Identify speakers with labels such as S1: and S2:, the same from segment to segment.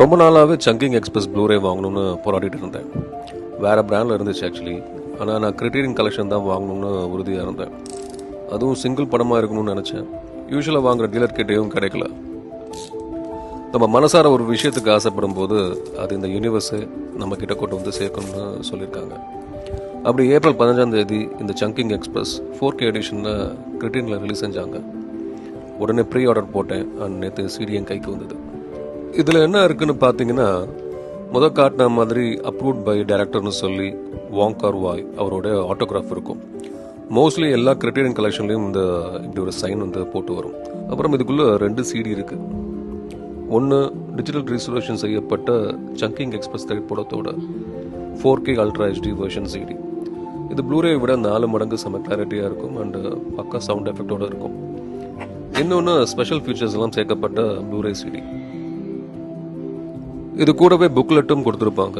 S1: ரொம்ப நாளாகவே சங்கிங் express Blu-ray வாங்கணும்னு போராடிட்டு இருந்தேன். வேறு பிராண்டில் இருந்துச்சு ஆக்சுவலி ஆனால் நான் கிரிட்டீரியன் கலெக்ஷன் தான் வாங்கணும்னு உறுதியாக இருந்தேன். அதுவும் சிங்கிள் படமாக இருக்கணும்னு நினச்சேன். யூஸ்வலாக வாங்குற டீலர் கிட்டேயும் கிடைக்கல. நம்ம மனசார ஒரு விஷயத்துக்கு ஆசைப்படும் போது அது இந்த யூனிவர்ஸு நம்ம கிட்ட கொண்டு வந்து சேர்க்கணும்னு சொல்லியிருக்காங்க. அப்படி ஏப்ரல் பதினஞ்சாம் தேதி இந்த சங்கிங் எக்ஸ்பிரஸ் ஃபோர் கே எடிஷனில் கிரிட்டீனில் ரிலீஸ் செஞ்சாங்க. உடனே ப்ரீ ஆர்டர் போட்டேன். அண்ட் நேற்று சிடி என் கைக்கு வந்தது. இதில் என்ன இருக்குன்னு பார்த்தீங்கன்னா முத காட்டின மாதிரி அப்ரூவ்ட் பை டைரக்டர்னு சொல்லி வாங்கார் வாய் அவரோட ஆட்டோகிராஃப் இருக்கும். மோஸ்ட்லி எல்லா கிரிட்டீரியன் கலெக்ஷன்லையும் இந்த இப்படி ஒரு சைன் வந்து போட்டு வரும். அப்புறம் இதுக்குள்ளே ரெண்டு சிடி இருக்குது ஒன்று டிஜிட்டல் ரீசர்வேஷன் செய்யப்பட்ட சங்கிங் எக்ஸ்பிரஸ் திரைப்படத்தோட four K ultra HD version CD இது ப்ளூரே விட நாலு மடங்கு செம கிளாரிட்டியாக இருக்கும் அண்டு பக்கா சவுண்ட் எஃபெக்டோடு இருக்கும். இன்னொன்று ஸ்பெஷல் ஃபீச்சர்ஸ் எல்லாம் சேர்க்கப்பட்ட ப்ளூரே சிடி இது கூடவே புக்லெட்டும் கொடுத்துருப்பாங்க.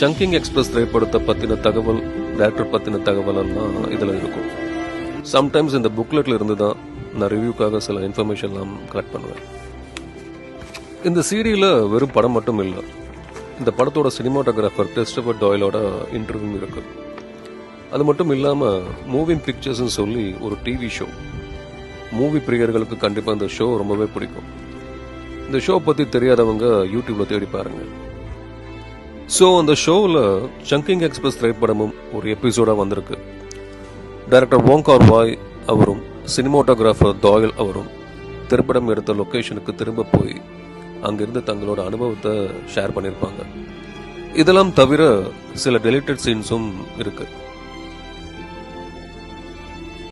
S1: சங்கிங் எக்ஸ்பிரஸ் திரைப்படத்தை பற்றின தகவல் டேரக்டர் பற்றின தகவல் எல்லாம் இதில் இருக்கும். சம்டைம்ஸ் இந்த புக்லெட்டில் இருந்து தான் நான் ரிவ்யூக்காக சில இன்ஃபர்மேஷன்லாம் கலெக்ட் பண்ணுவேன். இந்த சீரியலில் வெறும் படம் மட்டும் இல்லை இந்த படத்தோட சினிமாட்டோகிராஃபர் கிறிஸ்டபர் டாயிலோட இன்டர்வியூ இருக்கு. அது மட்டும் இல்லாமல் மூவிங் பிக்சர்ஸ்னு சொல்லி ஒரு டிவி ஷோ மூவி பிரியர்களுக்கு கண்டிப்பாக இந்த ஷோ ரொம்பவே பிடிக்கும். இந்த ஷோ பற்றி தெரியாதவங்க யூடியூப்ல தேடி பாருங்க. ஸோ அந்த ஷோவில் சங்கிங் எக்ஸ்பிரஸ் திரைப்படமும் ஒரு எபிசோடாக வந்திருக்கு. டைரக்டர் ஓங்கார் வாய் அவரும் சினிமாட்டோகிராஃபர் தாயல் அவரும் திரைப்படம் எடுத்த லொக்கேஷனுக்கு திரும்ப போய் அங்கிருந்து தங்களோட அனுபவத்தை ஷேர் பண்ணியிருப்பாங்க இதெல்லாம் தவிர சில டெலிட்டட் சீன்ஸும் இருக்குது